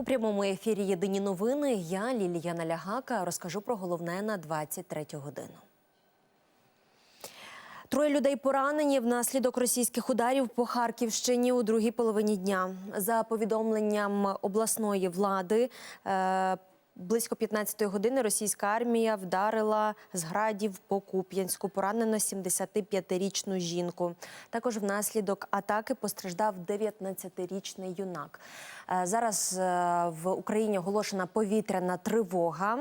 У прямому ефірі Єдині новини. Я Лілія Налягака розкажу про головне на 23 годину. Троє людей поранені внаслідок російських ударів по Харківщині у другій половині дня. За повідомленням обласної влади. Близько 15-ї години російська армія вдарила з градів по Куп'янську. Поранено 75-річну жінку. Також внаслідок атаки постраждав 19-річний юнак. Е, Зараз е, в Україні оголошена повітряна тривога.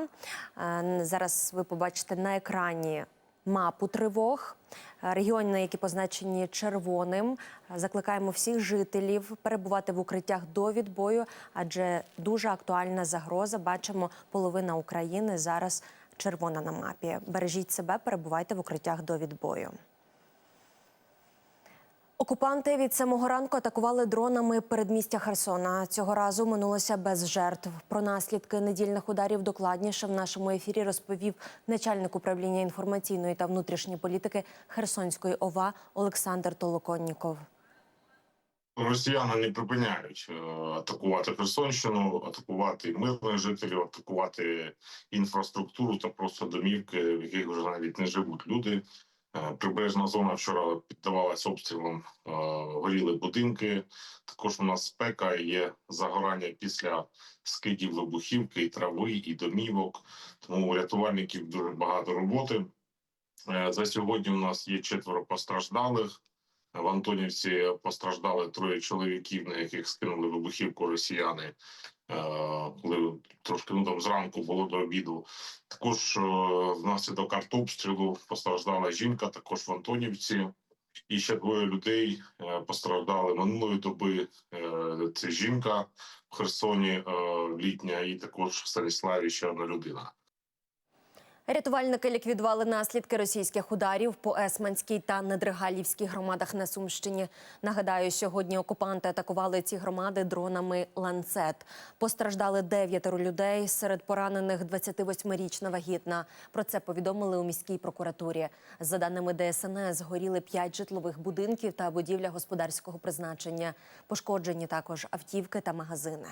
Е, Зараз ви побачите на екрані мапу тривог. Регіони, які позначені червоним, закликаємо всіх жителів перебувати в укриттях до відбою, адже дуже актуальна загроза. Бачимо, половина України зараз червона на мапі. Бережіть себе, перебувайте в укриттях до відбою. Окупанти від самого ранку атакували дронами передмістя Херсона. Цього разу минулося без жертв. Про наслідки недільних ударів докладніше в нашому ефірі розповів начальник управління інформаційної та внутрішньої політики Херсонської ОВА Олександр Толоконніков. Росіяни не припиняють е, атакувати Херсонщину, атакувати мирних жителів, атакувати інфраструктуру та просто домівки, в яких вже навіть не живуть люди. Е, Прибережна зона вчора піддавалася обстрілам, е, горіли будинки. Також у нас спека є загорання після скидів вибухівки, і трави, і домівок. Тому у рятувальників дуже багато роботи. Е, За сьогодні у нас є четверо постраждалих. В Антонівці постраждали троє чоловіків, на яких скинули вибухівку росіяни. Е, Коли трошки ну там зранку було до обіду. Також е, внаслідок артобстрілу постраждала жінка, також в Антонівці. І ще двоє людей е, постраждали минулої доби. Це жінка в Херсоні літня, і також в Станіславі ще одна людина. Рятувальники ліквідували наслідки російських ударів по Есманській та Недригалівській громадах на Сумщині. Нагадаю, сьогодні окупанти атакували ці громади дронами «Ланцет». Постраждали дев'ятеро людей. Серед поранених 28-річна вагітна. Про це повідомили у міській прокуратурі. За даними ДСНС, згоріли п'ять житлових будинків та будівля господарського призначення. Пошкоджені також автівки та магазини.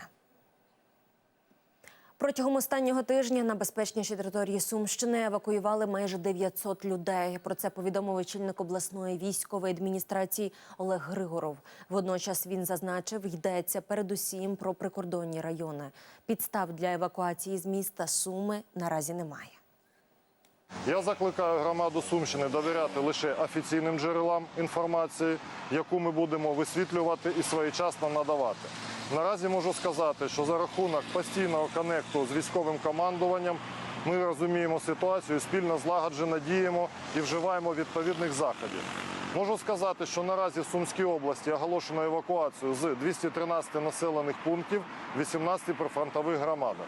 Протягом останнього тижня на безпечніші території Сумщини евакуювали майже 900 людей. Про це повідомив очільник обласної військової адміністрації Олег Григоров. Водночас він зазначив, йдеться передусім про прикордонні райони. Підстав для евакуації з міста Суми наразі немає. Я закликаю громаду Сумщини довіряти лише офіційним джерелам інформації, яку ми будемо висвітлювати і своєчасно надавати. Наразі можу сказати, що за рахунок постійного конекту з військовим командуванням ми розуміємо ситуацію, спільно злагоджено діємо і вживаємо відповідних заходів. Можу сказати, що наразі в Сумській області оголошено евакуацію з 213 населених пунктів 18 прифронтових громадах.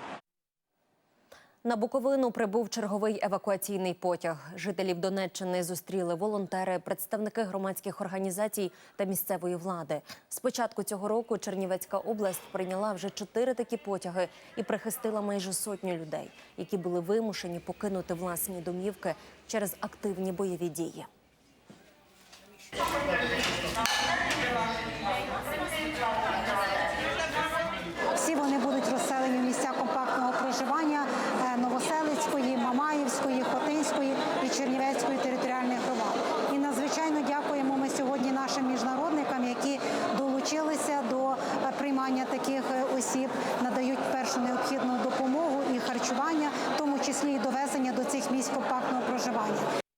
На Буковину прибув черговий евакуаційний потяг. Жителів Донеччини зустріли волонтери, представники громадських організацій та місцевої влади. З початку цього року Чернівецька область прийняла вже чотири такі потяги і прихистила майже сотню людей, які були вимушені покинути власні домівки через активні бойові дії. Всі вони будуть розселені в місця компактного проживання е, Новоселицької, Мамаївської, Хотинської і Чернівецької територіальних громад. І надзвичайно дякуємо ми сьогодні нашим міжнародникам, які долучилися до е, приймання таких е, осіб, надають першу необхідну допомогу і харчування, в тому числі і довезення до цих місць компактного проживання.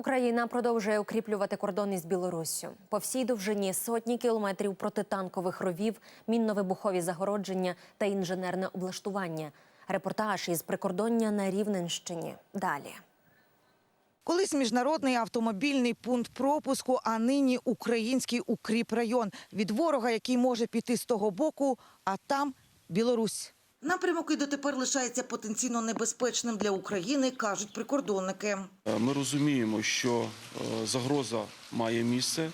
Україна продовжує укріплювати кордон із Білоруссю. По всій довжині сотні кілометрів протитанкових ровів, мінно-вибухові загородження та інженерне облаштування. Репортаж із прикордоння на Рівненщині. Далі. Колись міжнародний автомобільний пункт пропуску, а нині український укріпрайон від ворога, який може піти з того боку, а там Білорусь. Напрямок і дотепер лишається потенційно небезпечним для України, кажуть прикордонники. Е, Ми розуміємо, що е, загроза має місце.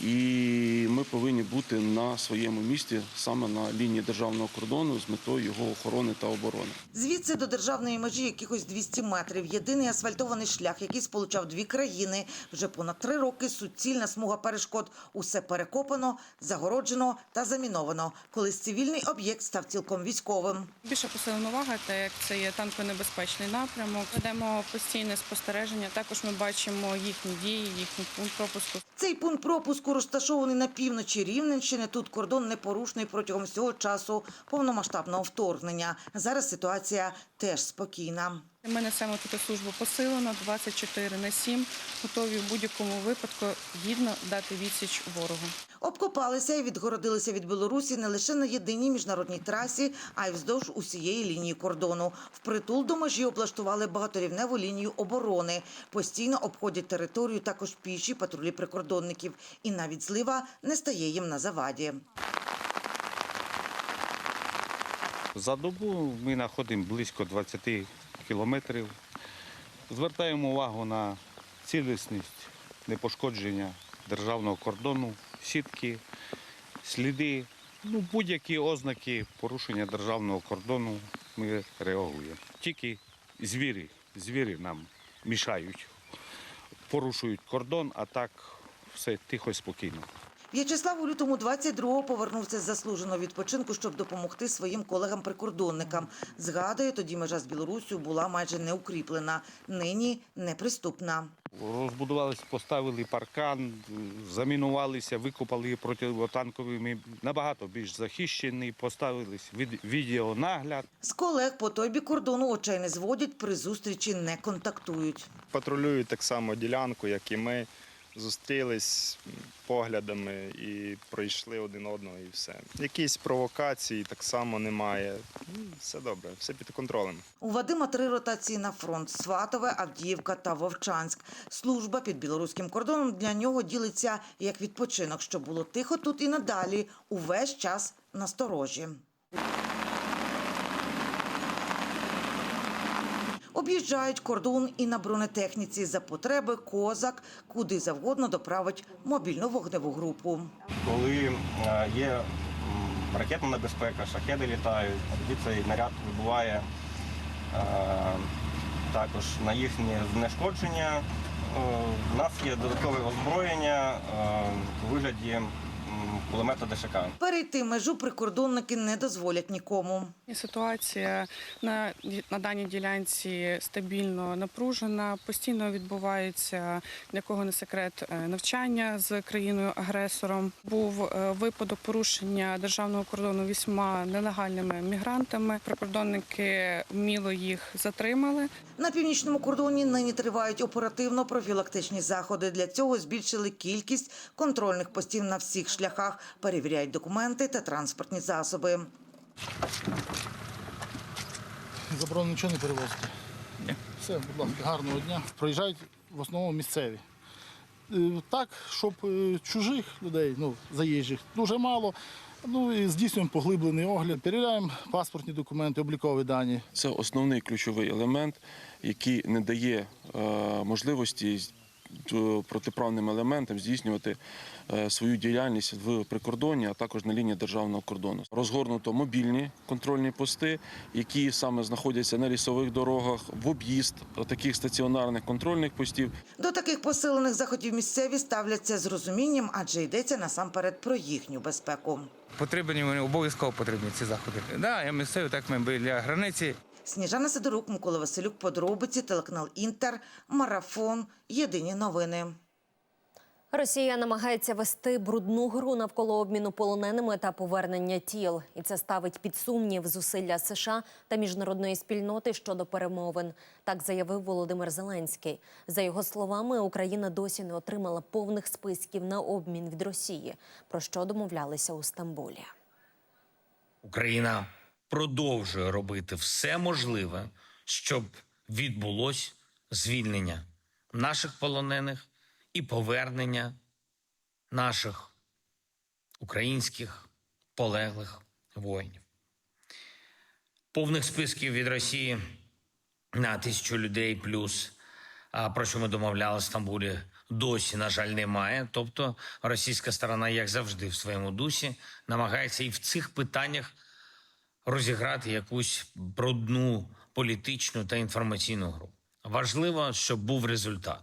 І ми повинні бути на своєму місці саме на лінії державного кордону з метою його охорони та оборони. Звідси до державної межі якихось 200 метрів. Єдиний асфальтований шлях, який сполучав дві країни. Вже понад три роки суцільна смуга перешкод. Усе перекопано, загороджено та заміновано. Колись цивільний об'єкт став цілком військовим. Більше посилена увага, так як це є танконебезпечний напрямок. Ведемо постійне спостереження. Також ми бачимо їхні дії, їхній пункт пропуску. Цей пункт пропуску розташований на півночі Рівненщини. Тут кордон непорушний протягом всього часу повномасштабного вторгнення. Зараз ситуація теж спокійна. Ми несемо тут службу посилено 24 на 7, готові в будь-якому випадку гідно дати відсіч ворогу. Обкопалися і відгородилися від Білорусі не лише на єдиній міжнародній трасі, а й вздовж усієї лінії кордону. Впритул до межі облаштували багаторівневу лінію оборони. Постійно обходять територію також піші патрулі прикордонників. І навіть злива не стає їм на заваді. За добу ми знаходимо близько 20 кілометрів. Звертаємо увагу на цілісність непошкодження державного кордону, сітки, сліди, ну, будь-які ознаки порушення державного кордону ми реагуємо. Тільки звірі, звірі нам мішають, порушують кордон, а так все тихо і спокійно. В'ячеслав у лютому 22-го повернувся з заслуженого відпочинку, щоб допомогти своїм колегам-прикордонникам. Згадує, тоді межа з Білоруссю була майже не укріплена, нині неприступна. Розбудувалися, поставили паркан, замінувалися, викопали протитанкові. Ми набагато більш захищені, поставили від- відеонагляд. З колег по той бік кордону очей не зводять, при зустрічі не контактують. патрулюють так само ділянку, як і ми. Зустрілись поглядами і пройшли один одного, і все. Якісь провокації так само немає. Ну, Все добре, все під контролем. У Вадима три ротації на фронт: Сватове, Авдіївка та Вовчанськ. Служба під білоруським кордоном для нього ділиться як відпочинок, щоб було тихо тут і надалі, увесь час насторожі. Об'їжджають кордон і на бронетехніці за потреби козак, куди завгодно доправить мобільну вогневу групу. коли е, є ракетна небезпека, шахеди літають, тоді цей наряд вибуває е, також на їхнє знешкодження. Е, У нас є додаткове озброєння е, у вигляді кулемета ДШК. Перейти межу прикордонники не дозволять нікому. Ситуація на, на даній ділянці стабільно напружена, постійно відбувається, для кого не секрет, е, навчання з країною-агресором. Був е, випадок порушення державного кордону вісьма нелегальними мігрантами. Прикордонники вміло їх затримали. На північному кордоні нині тривають оперативно-профілактичні заходи. Для цього збільшили кількість контрольних постів на всіх шляхах, перевіряють документи та транспортні засоби. Заборонено нічого не перевозити. Все, будь ласка, гарного дня. Проїжджають в основному місцеві. Е, Так, щоб е, чужих людей, ну, заїжджих, дуже мало. Ну і здійснюємо поглиблений огляд, перевіряємо паспортні документи, облікові дані. Це основний ключовий елемент, який не дає е, можливості протиправним елементам здійснювати е, свою діяльність в прикордонні, а також на лінії державного кордону. Розгорнуто мобільні контрольні пости, які саме знаходяться на лісових дорогах, в об'їзд таких стаціонарних контрольних постів. До таких посилених заходів місцеві ставляться з розумінням, адже йдеться насамперед про їхню безпеку. Потрібні вони обов'язково потрібні ці заходи. Да, я місцеві, так ми біля границі. Сніжана Сидорук, Микола Василюк, подробиці, телеканал Інтер, Марафон, Єдині новини. Росія намагається вести брудну гру навколо обміну полоненими та повернення тіл, і це ставить під сумнів зусилля США та міжнародної спільноти щодо перемовин. Так заявив Володимир Зеленський. За його словами, Україна досі не отримала повних списків на обмін від Росії, про що домовлялися у Стамбулі. Україна продовжує робити все можливе, щоб відбулось звільнення наших полонених і повернення наших українських полеглих воїнів. Повних списків від Росії на тисячу людей плюс, про що ми домовляли в Стамбулі, досі, на жаль, немає. Тобто російська сторона, як завжди, в своєму дусі, намагається і в цих питаннях розіграти якусь брудну політичну та інформаційну гру. Важливо, щоб був результат.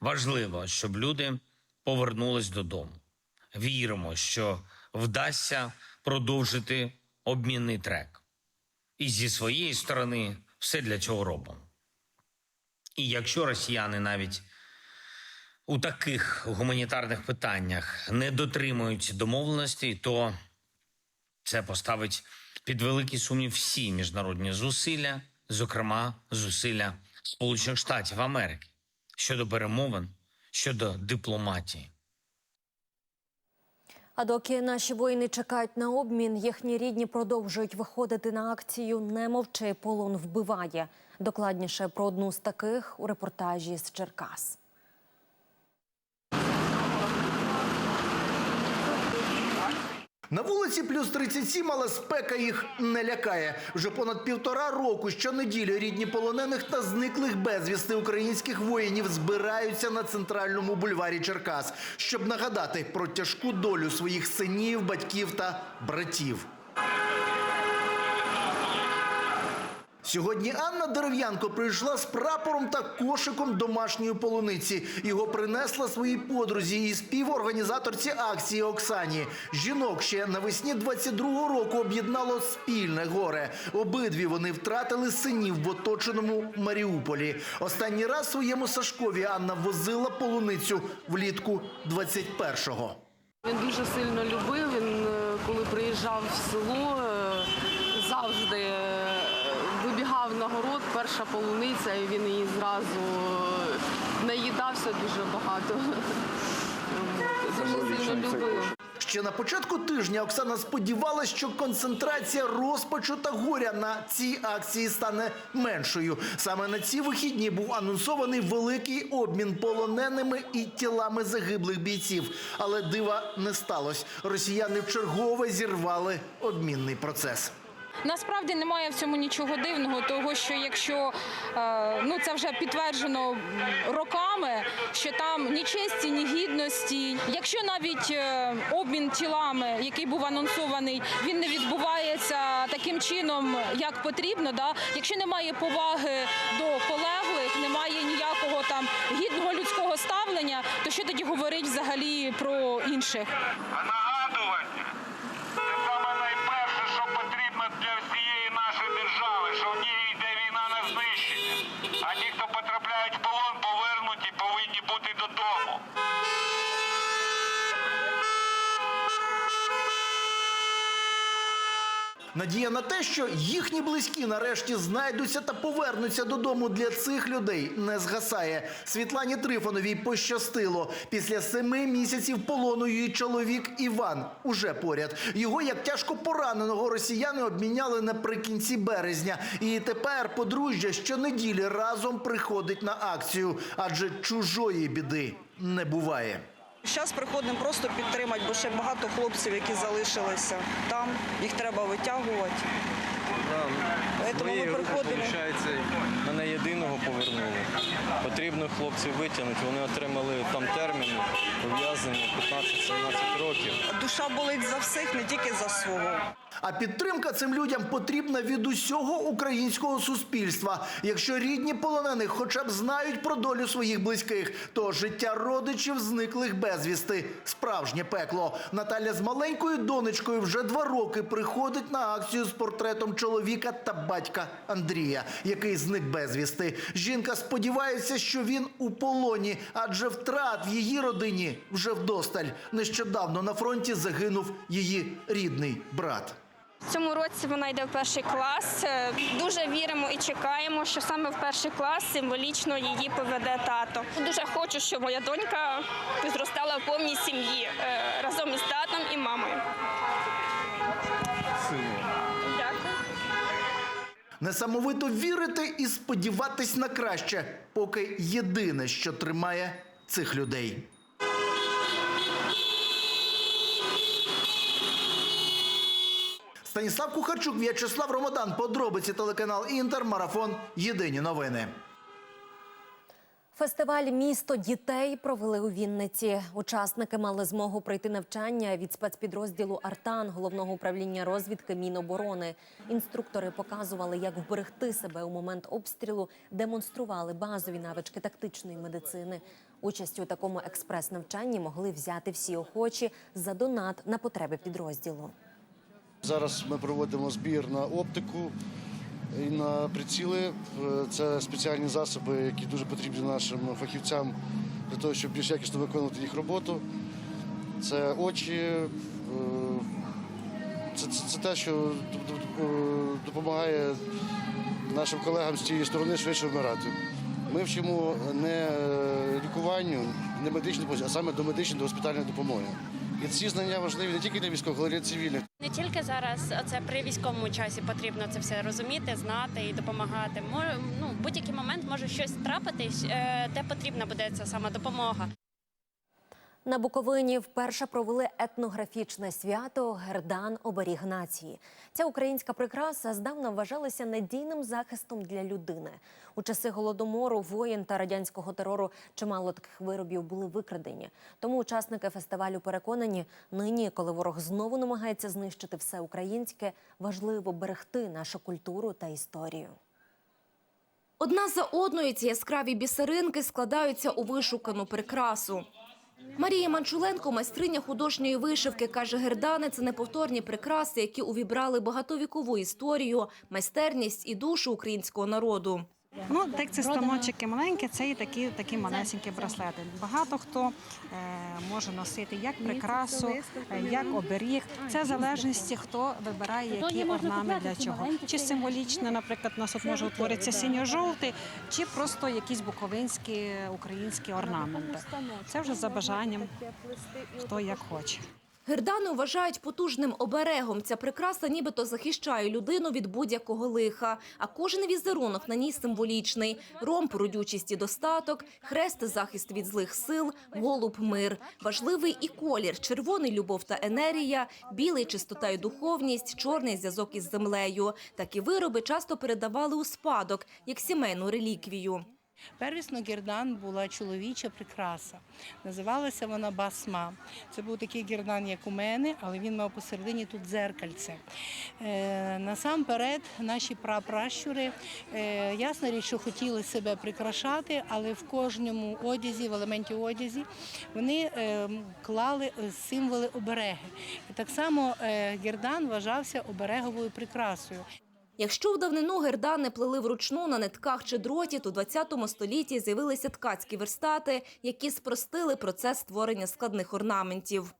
Важливо, щоб люди повернулись додому. Віримо, що вдасться продовжити обмінний трек. І зі своєї сторони все для цього робимо. І якщо росіяни навіть у таких гуманітарних питаннях не дотримують домовленостей, то це поставить під великий сумнів всі міжнародні зусилля, зокрема зусилля Сполучених Штатів Америки щодо перемовин, щодо дипломатії. А доки наші воїни чекають на обмін, їхні рідні продовжують виходити на акцію Не мовчи, полон вбиває. Докладніше про одну з таких у репортажі з Черкас. На вулиці плюс 37, але спека їх не лякає. Вже понад півтора року щонеділі рідні полонених та зниклих безвісти українських воїнів збираються на центральному бульварі Черкас, щоб нагадати про тяжку долю своїх синів, батьків та братів. Сьогодні Анна Дерев'янко прийшла з прапором та кошиком домашньої полуниці. Його принесла своїй подрузі і співорганізаторці акції Оксані. Жінок ще навесні 22-го року об'єднало спільне горе. Обидві вони втратили синів в оточеному Маріуполі. Останній раз своєму Сашкові Анна возила полуницю влітку 21-го. Він дуже сильно любив. Він е, коли приїжджав в село, е, завжди на город, перша полуниця, і він її зразу е, наїдався дуже багато. Дуже сильно любив. Ще на початку тижня Оксана сподівалася, що концентрація розпачу та горя на цій акції стане меншою. Саме на ці вихідні був анонсований великий обмін полоненими і тілами загиблих бійців. Але дива не сталося. Росіяни вчергове зірвали обмінний процес. Насправді немає в цьому нічого дивного, того що якщо е, ну це вже підтверджено роками, що там ні честі, ні гідності. Якщо навіть е, обмін тілами, який був анонсований, він не відбувається таким чином, як потрібно. Да? Якщо немає поваги до полеглих, немає ніякого там гідного людського ставлення, то що тоді говорить взагалі про інших? нагадування. Потрібно для всієї нашої держави, що в ній йде війна на знищення. А ті, хто потрапляють в полон, повернуті, повинні бути додому. Надія на те, що їхні близькі нарешті знайдуться та повернуться додому для цих людей, не згасає. Світлані Трифоновій пощастило. Після семи місяців полону її чоловік Іван уже поряд. Його як тяжко пораненого росіяни обміняли наприкінці березня. І тепер подружжя щонеділі разом приходить на акцію, адже чужої біди не буває. Зараз приходимо просто підтримати, бо ще багато хлопців, які залишилися там. Їх треба витягувати. Тому ми приходимо. мене єдиного повернули. Потрібно хлопців витягнути. Вони отримали там термін ув'язнення 15-17 років. Душа болить за всіх, не тільки за свого. А підтримка цим людям потрібна від усього українського суспільства. Якщо рідні полонених хоча б знають про долю своїх близьких, то життя родичів зниклих безвісти справжнє пекло. Наталя з маленькою донечкою вже два роки приходить на акцію з портретом чоловіка та батька Андрія, який зник безвісти. Жінка сподівається, що він у полоні, адже втрат в її родині вже вдосталь. Нещодавно на фронті загинув її рідний брат. В цьому році вона йде в перший клас. Е, Дуже віримо і чекаємо, що саме в перший клас символічно її поведе тато. Дуже хочу, щоб моя донька зростала в повній сім'ї е, разом із татом Несамовито вірити і сподіватись на краще, поки єдине, що тримає цих людей. Станіслав Кухарчук, В'ячеслав Ромадан. Подробиці телеканал Інтер. Марафон. Єдині новини. Фестиваль Місто дітей провели у Вінниці. Учасники мали змогу пройти навчання від спецпідрозділу Артан головного управління розвідки Міноборони. Інструктори показували, як вберегти себе у момент обстрілу, демонстрували базові навички тактичної медицини. Участь у такому експрес-навчанні могли взяти всі охочі за донат на потреби підрозділу. Зараз ми проводимо збір на оптику і на приціли. Е, Це спеціальні засоби, які дуже потрібні нашим фахівцям для того, щоб більш якісно виконувати їх роботу. Це очі, е, це, це, це те, що е, допомагає нашим колегам з цієї сторони швидше вмирати. Ми вчимо не лікуванню, не допомозі, а саме до медичної, до госпітальної допомоги. І ці знання важливі не тільки для військових, але й для цивільних. Не тільки зараз це при військовому часі потрібно це все розуміти, знати і допомагати. Мож, ну, будь-який момент може щось трапитись, е, де потрібна буде ця сама допомога. На Буковині вперше провели етнографічне свято Гердан оберіг нації. Ця українська прикраса здавна вважалася надійним захистом для людини. У часи голодомору, воєн та радянського терору чимало таких виробів були викрадені. Тому учасники фестивалю переконані, нині, коли ворог знову намагається знищити все українське, важливо берегти нашу культуру та історію. Одна за одною ці яскраві бісеринки складаються у вишукану прикрасу. Марія Манчуленко, майстриня художньої вишивки, каже, гердани – це неповторні прикраси, які увібрали багатовікову історію, майстерність і душу українського народу. Ну, так це станочки маленькі, це і такі, такі малесенькі браслети. Багато хто е, може носити як прикрасу, е, як оберіг. Це в залежності, хто вибирає, які орнамент для чого. Чи символічно, наприклад, у нас тут може утворитися синьо-жовтий, чи просто якісь буковинські українські орнаменти. Це вже за бажанням, хто як хоче. Гердани вважають потужним оберегом. Ця прикраса нібито захищає людину від будь-якого лиха. А кожен візерунок на ній символічний. Ромб – родючість і достаток, хрест – захист від злих сил, голуб – мир. Важливий і колір – червоний – любов та енергія, білий – чистота і духовність, чорний – зв'язок із землею. Такі вироби часто передавали у спадок, як сімейну реліквію. Первісно гірдан була чоловіча прикраса. Називалася вона басма. Це був такий гірдан, як у мене, але він мав посередині тут дзеркальце. Е, насамперед, наші прапращури, е, ясна річ, що хотіли себе прикрашати, але в кожному одязі, в елементі одязі, вони е, клали е, символи обереги. І так само е, гірдан вважався обереговою прикрасою. Якщо в давнину гердани плели вручну на нитках чи дроті, то у 20 столітті з'явилися ткацькі верстати, які спростили процес створення складних орнаментів.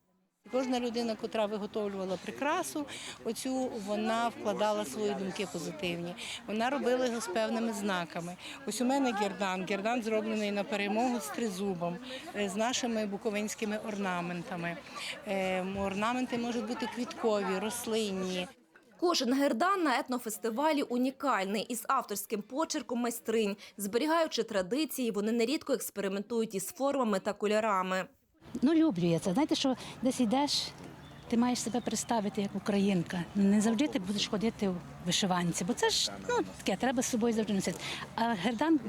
Кожна людина, котра виготовлювала прикрасу, оцю вона вкладала свої думки позитивні. Вона робила його з певними знаками. Ось у мене гердан. Гердан зроблений на перемогу з тризубом, е, з нашими буковинськими орнаментами. Е, Орнаменти можуть бути квіткові, рослинні. Кожен гердан на етнофестивалі унікальний із авторським почерком майстринь. Зберігаючи традиції, вони нерідко експериментують із формами та кольорами. Ну, люблю я це. Знаєте, що десь йдеш, ти маєш себе представити як українка. Не завжди ти будеш ходити в вишиванці, бо це ж ну, таке, треба з собою завжди носити. А гердан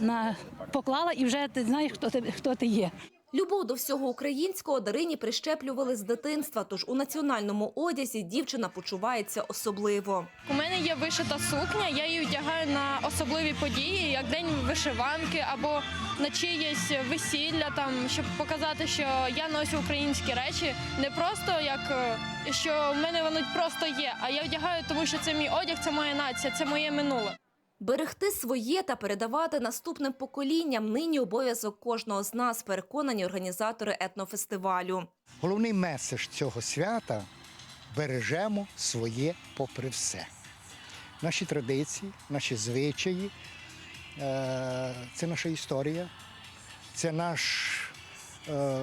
на, поклала і вже ти знаєш, хто ти, хто ти є. Любов до всього українського Дарині прищеплювали з дитинства, тож у національному одязі дівчина почувається особливо. У мене є вишита сукня, я її вдягаю на особливі події, як день вишиванки або на чиєсь весілля, там щоб показати, що я ношу українські речі, не просто як е, що в мене воно просто є, а я вдягаю, тому що це мій одяг, це моя нація, це моє минуле. Берегти своє та передавати наступним поколінням нині обов'язок кожного з нас, переконані організатори етнофестивалю. Головний меседж цього свята бережемо своє попри все. Наші традиції, наші звичаї, е, це наша історія, це наш е,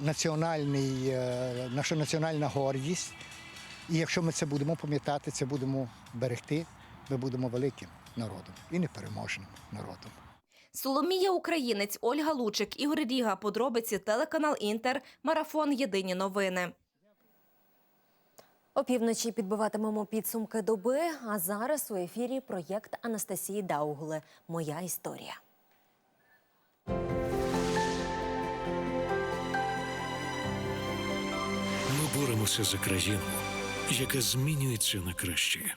національний, е, наша національна гордість. І якщо ми це будемо пам'ятати, це будемо берегти, ми будемо великим народом і непереможним народом. Соломія Українець, Ольга Лучик, Ігор Ріга. Подробиці телеканал Інтер. Марафон Єдині новини. Опівночі підбиватимемо підсумки доби. А зараз у ефірі проєкт Анастасії Даугле. Моя історія. Ми боремося за країну, яка змінюється на краще.